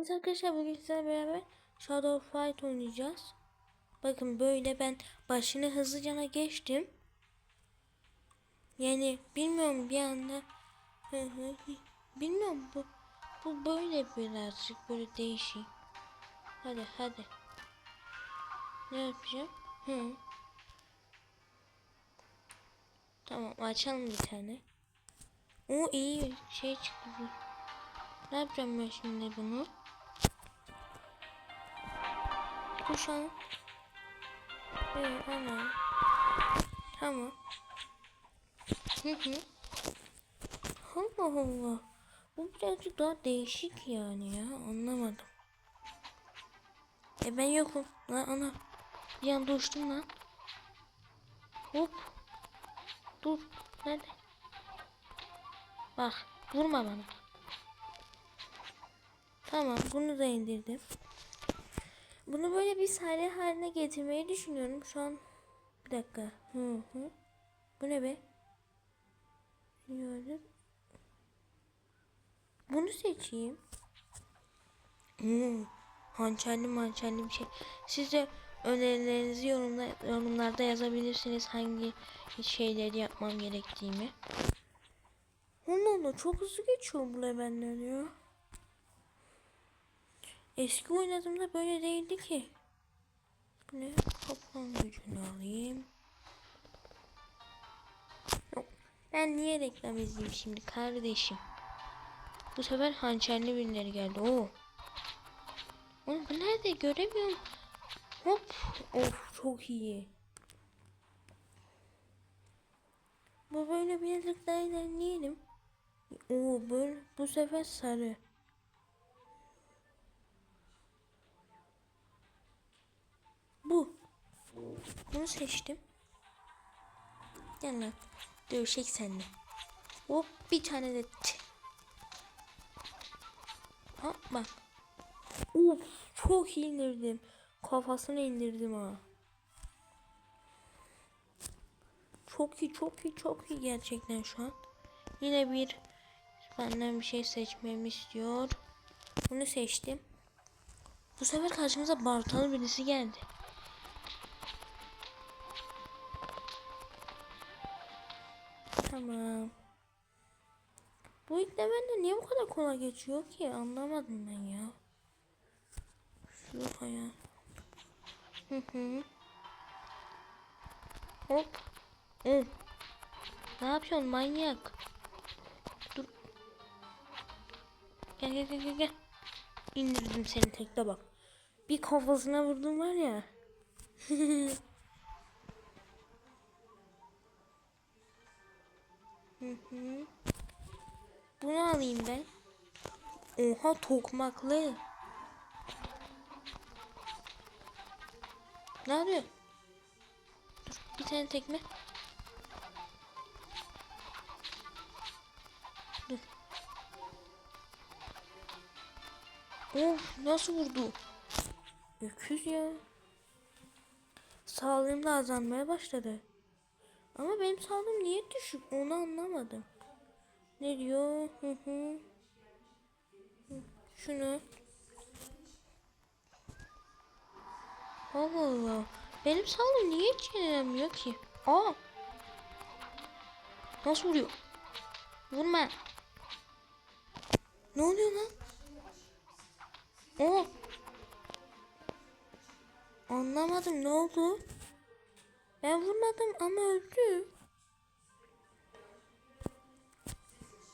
Evet arkadaşlar bugün sizlerle beraber Shadow Fight oynayacağız. Bakın böyle ben başını hızlıca geçtim. Yani bilmiyorum bir anda bilmiyorum bu bu böyle birazcık böyle değişik. Hadi hadi. Ne yapacağım? Hı. Tamam açalım bir tane. O iyi şey çıktı. Ne yapacağım ben şimdi bunu? Kuşan. Ee, ana. Tamam. Hı hı. Allah Allah. Bu birazcık daha değişik yani ya. Anlamadım. E ben yokum. Lan ana. Bir anda uçtum lan. Hop. Dur. Nerede? Bak. Vurma bana. Tamam. Bunu da indirdim. Bunu böyle bir sahne haline getirmeyi düşünüyorum. Şu an bir dakika. Hı hı. Bu ne be? Gördüm. Bunu seçeyim. Hmm. Hançerli mançerli bir şey. Siz de önerilerinizi yorumla, yorumlarda yazabilirsiniz hangi şeyleri yapmam gerektiğimi. Allah Allah çok hızlı geçiyor bu leveller ya. Eski oynadığımda böyle değildi ki. Ne? Kaplan gücünü alayım. Yok. Ben niye reklam izleyeyim şimdi kardeşim? Bu sefer hançerli birileri geldi. Oo. Oğlum bu nerede? Göremiyorum. Hop. Of çok iyi. Bu böyle birazcık daha ilerleyelim. Oo böyle bu sefer sarı. Bu. Bunu seçtim. Gel lan. Dövüşek seninle. Hop bir tane de. Ha bak. Uf çok indirdim. Kafasını indirdim ha. Çok iyi çok iyi çok iyi gerçekten şu an. Yine bir benden bir şey seçmemi istiyor. Bunu seçtim. Bu sefer karşımıza bartalı birisi geldi. Tamam. Bu ilk levelde niye bu kadar kolay geçiyor ki? Anlamadım ben ya. Şu hayal. Hı hı. Hop. Hı. Ne yapıyorsun manyak? Dur. Gel gel gel. gel. İndirdim seni tekte bak. Bir kafasına vurdum var ya. Hı. Bunu alayım ben. Oha tokmaklı. Ne arıyor? Dur bir tane tekme. Dur. Of nasıl vurdu? Öküz ya. Sağlığım da azalmaya başladı. Ama benim sağlığım niye düşük onu anlamadım. Ne diyor? Hı hı. Şunu. Allah Allah. Benim sağlığım niye hiç yenilemiyor ki? Aa. Nasıl vuruyor? Vurma. Ne oluyor lan? Aa. Anlamadım ne oldu? Ben vurmadım ama öldü.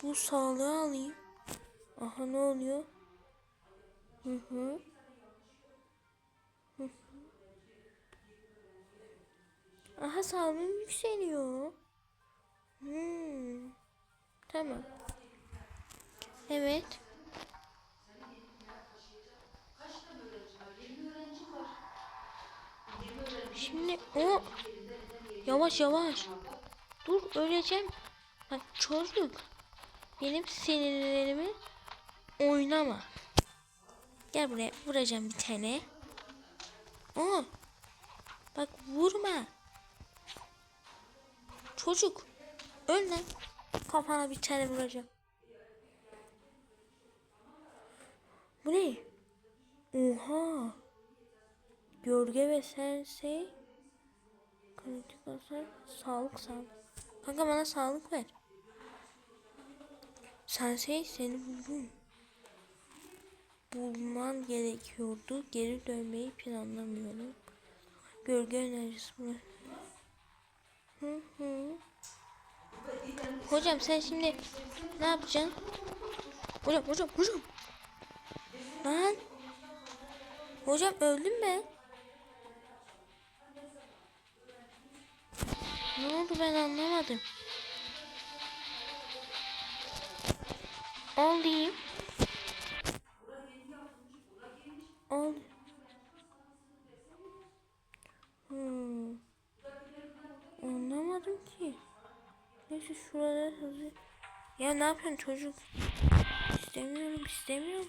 Bu sağlığı alayım. Aha ne oluyor? Hı hı. Hı hı. Aha sağlığım yükseliyor. Hmm. Tamam. Evet. Şimdi o yavaş yavaş. Dur öleceğim. Bak çocuk. Benim sinirlerimi oynama. Gel buraya vuracağım bir tane. Aa. Bak vurma. Çocuk. Öl lan. Kafana bir tane vuracağım. Bu ne? Gölge ve sensei. Kritik hasar. Sağlık sağlık. Kanka bana sağlık ver. Sensei seni buldum. Bulman gerekiyordu. Geri dönmeyi planlamıyorum. Gölge enerjisi bu. Hı hı. Hocam sen şimdi ne yapacaksın? Hocam hocam hocam. Lan. Hocam öldüm ben. Ne oldu ben anlamadım. Alayım. Al. Hmm. Anlamadım ki. Neyse şurada hızlı. Ya ne yapıyorsun çocuk? İstemiyorum istemiyorum.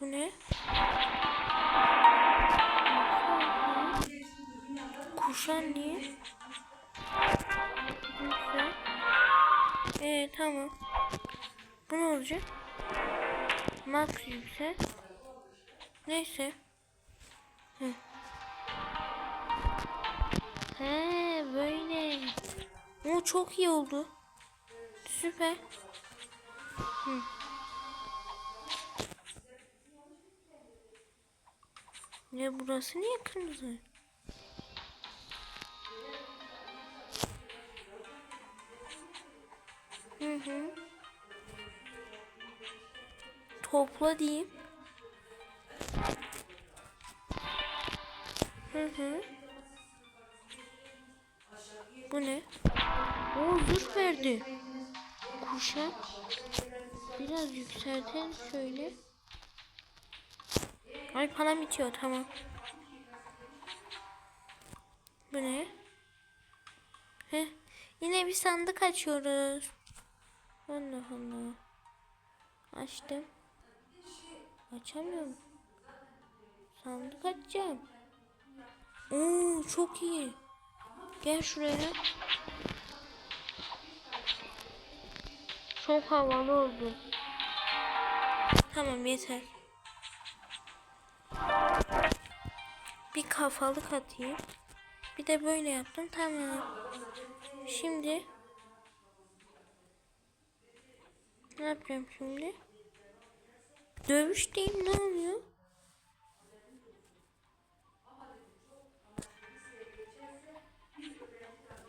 Bu ne? Kuşan niye? Neyse. Ee tamam. Bu ne olacak? Max yüksel. Neyse. Hı. He böyle. O çok iyi oldu. Süper. Hı. Ya burası niye kırmızı? Hı hı. Topla diyeyim. Hı hı. Bu ne? Oo zırh verdi. Kuşa. Biraz yükseltelim şöyle. Ay param bitiyor tamam. Bu ne? Heh. Yine bir sandık açıyoruz. Allah Allah. Açtım. Açamıyorum. Sandık açacağım. Oo çok iyi. Gel şuraya. Çok havalı oldu. Tamam yeter. Bir kafalık atayım. Bir de böyle yaptım. Tamam. Şimdi ne yapacağım şimdi? Dövüş diyeyim ne oluyor?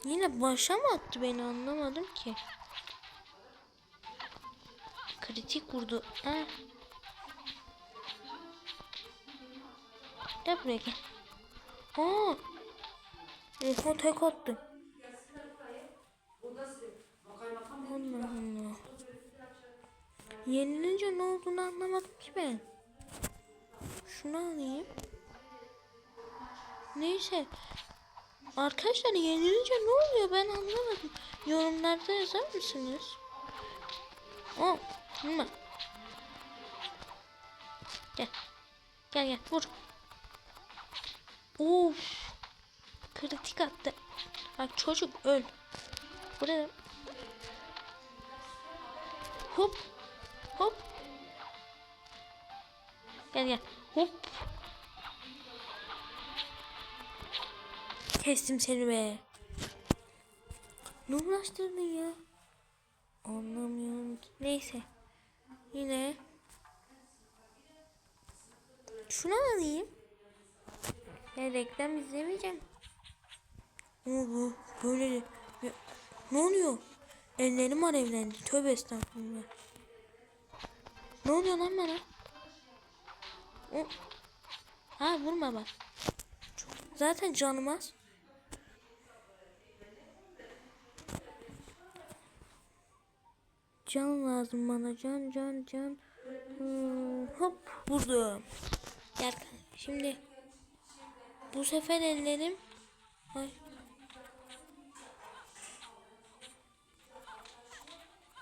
Yine başa mı attı beni anlamadım ki. Kritik vurdu. Ha. Gel buraya gel. Aa. Oha tek attı. Allah Allah. Yenilince ne olduğunu anlamadım ki ben. Şunu alayım. Neyse. Arkadaşlar yenilince ne oluyor ben anlamadım. Yorumlarda yazar mısınız? O, mı? Gel. Gel gel vur. Of. Kritik attı. Bak çocuk öl. Buraya. Hop. Hop. Gel gel. Hop. Kestim seni be. Ne uğraştırdın ya? Anlamıyorum ki. Neyse. Yine. Şunu alayım. Ya reklam izlemeyeceğim. Oo, bu böyle ya, ne oluyor? Ellerim alevlendi. Tövbe estağfurullah. Ne oluyor lan bana? Ha vurma bak. Zaten canım az. Can lazım bana. Can can can. Hmm, hop vurdum. Gel şimdi. Bu sefer ellerim. Ay.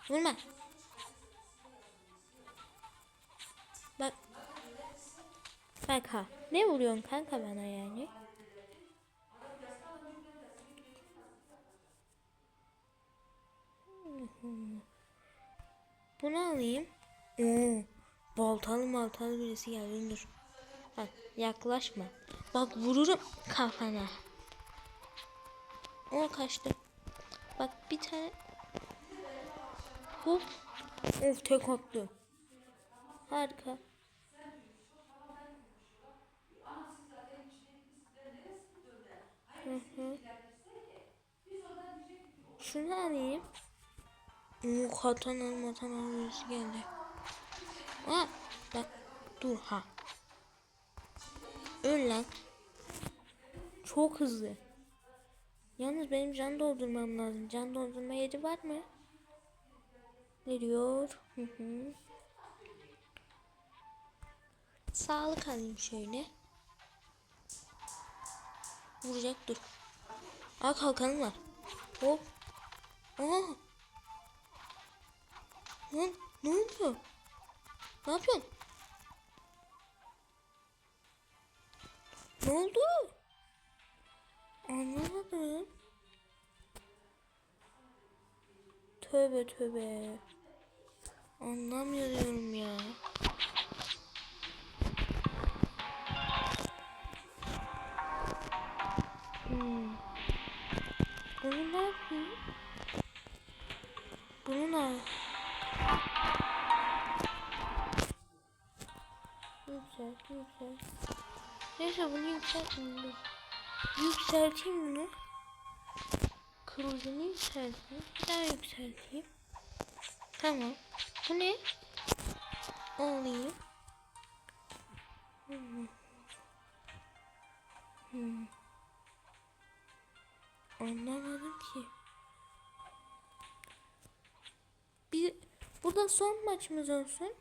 Vurma. Bak. Bak ha. Ne vuruyorsun kanka bana yani? Bunu alayım. Oo, baltalı maltalı birisi geldi dur. Bak yaklaşma. Bak vururum kafana. O kaçtı. Bak bir tane. Hop. Of tek attı. Harika. Hı hı. Şunu alayım. Oo, katana matana birisi geldi. Aa, bak dur ha. Öl lan. Çok hızlı. Yalnız benim can doldurmam lazım. Can doldurma yeri var mı? Ne diyor? Hı hı. Sağlık alayım şöyle. Vuracak dur. Aa kalkanım var. Hop. Aa. Lan ne oldu? Ne yapıyorsun? Ne oldu? Anlamadım. Tövbe tövbe. Anlamıyorum ya. Hmm. Bunu ne yapayım? Bunu ne? Yüksel, yüksel. Neyse bunu yükseltmeyeyim. Yükselteyim bunu. Kılıcını yükselteyim. Bir daha yükselteyim. Tamam. Bu ne? Alayım. Hmm. Hmm. Anlamadım ki. Bir burada son maçımız olsun.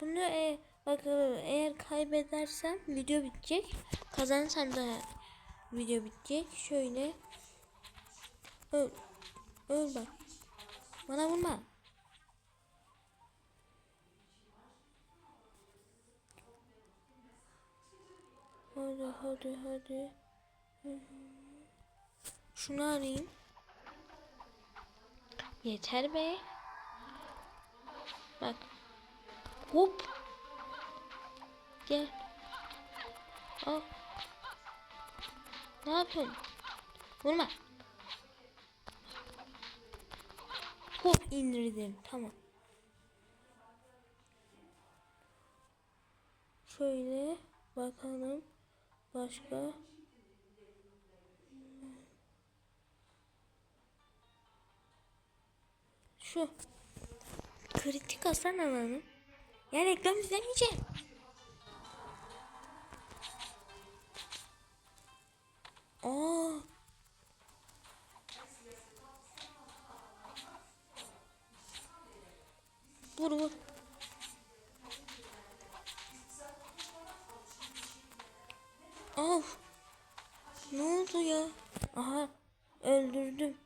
Bunu e, bak eğer kaybedersem video bitecek. Kazanırsam da video bitecek. Şöyle öl öl bak. Bana vurma. Hadi hadi hadi. Şunu arayayım. Yeter be. Bak. Hop. Gel. Al. Ne yapıyorsun? Vurma. Hop indirdim. Tamam. Şöyle bakalım. Başka. Şu. Kritik hasar alanı. Ya reklam izlemeyeceğim. Aa. Vur vur. Of. Ne oldu ya? Aha. Öldürdüm.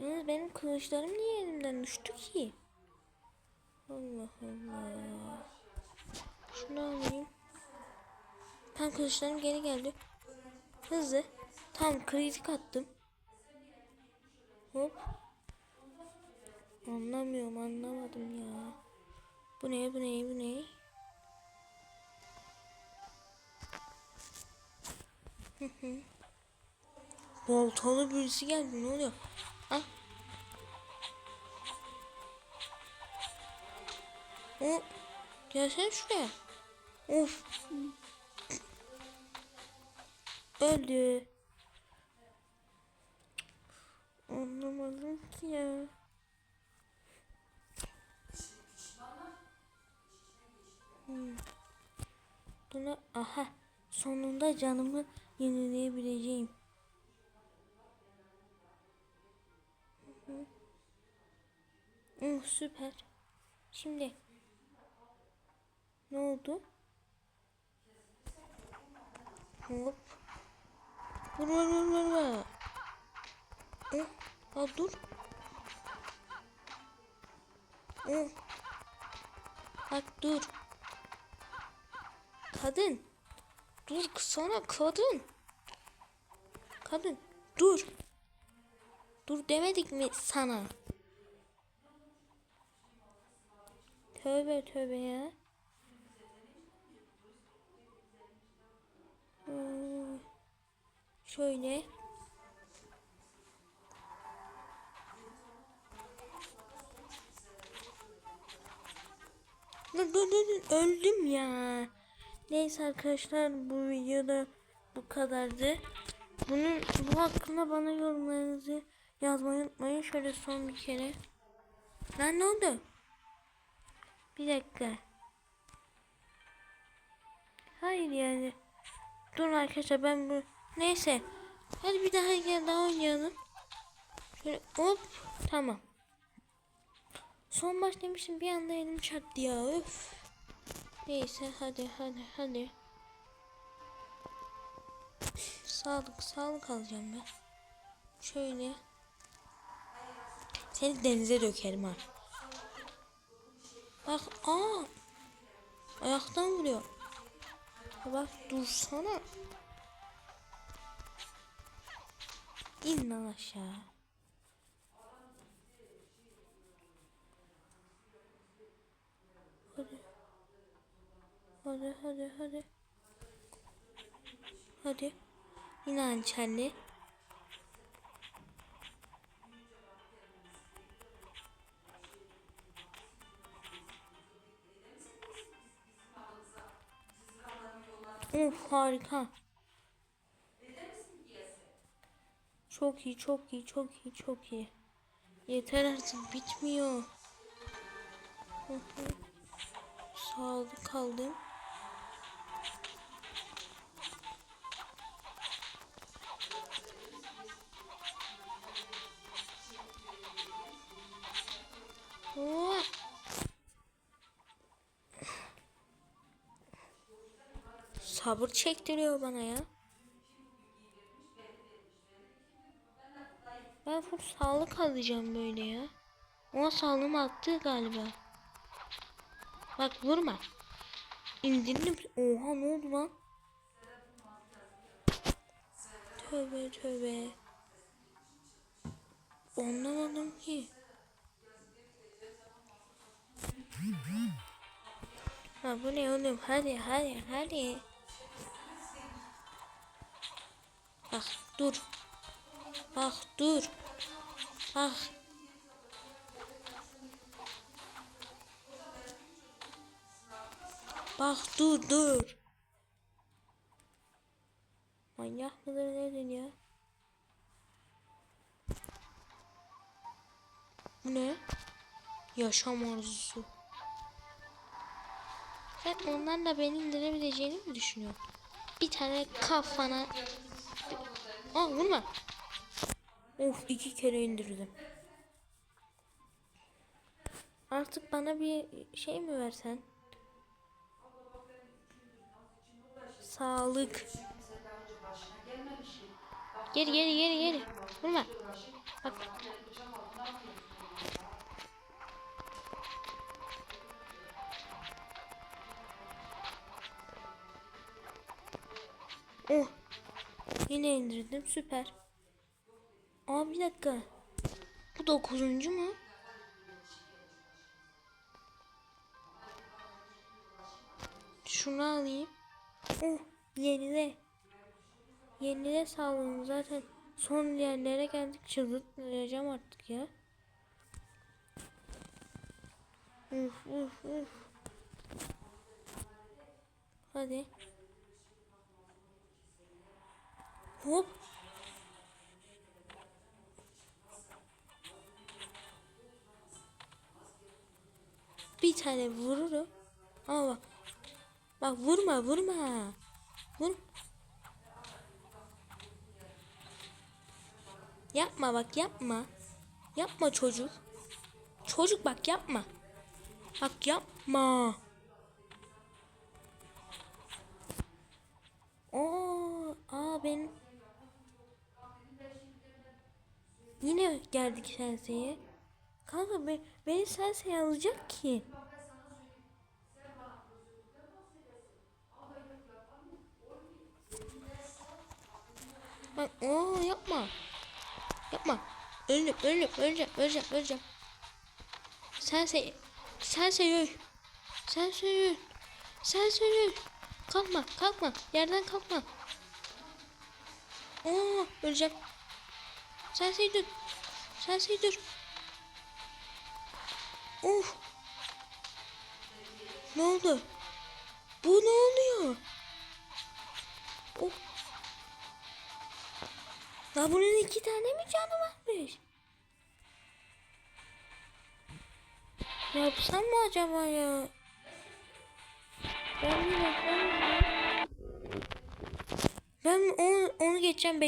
Yalnız benim kılıçlarım niye elimden düştü ki? Allah Allah. Şunu alayım. Tam kılıçlarım geri geldi. Hızlı. Tam kritik attım. Hop. Anlamıyorum anlamadım ya. Bu ne bu ne bu ne? Baltalı birisi geldi ne oluyor? O gelsene şuraya. Of. Öldü. Anlamadım ki ya. Hmm. Buna aha sonunda canımı yenileyebileceğim. Oh, süper. Şimdi ne oldu? Hop. Vur vur vur vur vur. Oh. Aa, dur. Oh. Bak dur. Kadın. Dur sana kadın. Kadın dur. Dur demedik mi sana? Tövbe tövbe ya. Şöyle. Dur dur dur dur, öldüm ya. Neyse arkadaşlar bu videoda bu kadardı. Bunun bu hakkında bana yorumlarınızı yazmayı unutmayın. Şöyle son bir kere. Lan ne oldu? Bir dakika. Hayır yani. Dur arkadaşlar ben bu neyse. Hadi bir daha gel daha oynayalım. Şöyle hop tamam. Son baş demiştim bir anda elim çarptı ya öf. Neyse hadi hadi hadi. Sağlık sağlık alacağım ben. Şöyle. Seni denize dökerim ha. Bak aa. Ayaktan vuruyor. Bak dursana. İn lan aşağı. Hadi. Hadi hadi hadi. Hadi. Yine hançerli. Of harika. Çok iyi, çok iyi, çok iyi, çok iyi. Yeter artık bitmiyor. Sağlık kaldım. Sabır çektiriyor bana ya. Ben full sağlık alacağım böyle ya. Ona sağlığım attı galiba. Bak vurma. İndirdim. Oha ne oldu lan? Tövbe tövbe. Anlamadım ki. Ha bu ne oğlum? Hadi hadi hadi. Bak dur. Bak dur. Bak. Bak dur dur. Manyak mıdır nedir ya? Bu ne? Yaşam arzusu. Sen onlarla beni indirebileceğini mi düşünüyorsun? Bir tane kafana... Aa vurma. Of iki kere indirdim. Artık bana bir şey mi versen? Sağlık. Geri geri geri geri. Vurma. Bak. Oh. Yine indirdim süper. Aa bir dakika. Bu dokuzuncu mu? Şunu alayım. Oh yenile. Yenile sağlığını zaten son yerlere geldik çıldırtmayacağım artık ya. Uf uf uf. Hadi. Hop. Bir tane vururum. Ama bak. Bak vurma vurma. Vur. Yapma bak yapma. Yapma çocuk. Çocuk bak yapma. Bak yapma. Geldik senseye. Kanka be, beni senseye alacak ki. Bak, oo yapma. Yapma. Öldüm, öldüm, öleceğim, öleceğim, öleceğim. Sensei, sensei öl. Sensei öl. Sensei öl. Kalkma, kalkma. Yerden kalkma. Aa, öleceğim. Sensei dur. Sensei dur. Of. Ne oldu? Bu ne oluyor? Of. Ya bunun iki tane mi canı varmış? Ne yapsam mı acaba ya? Ben mi yapsam mı? Ben onu, onu geçeceğim.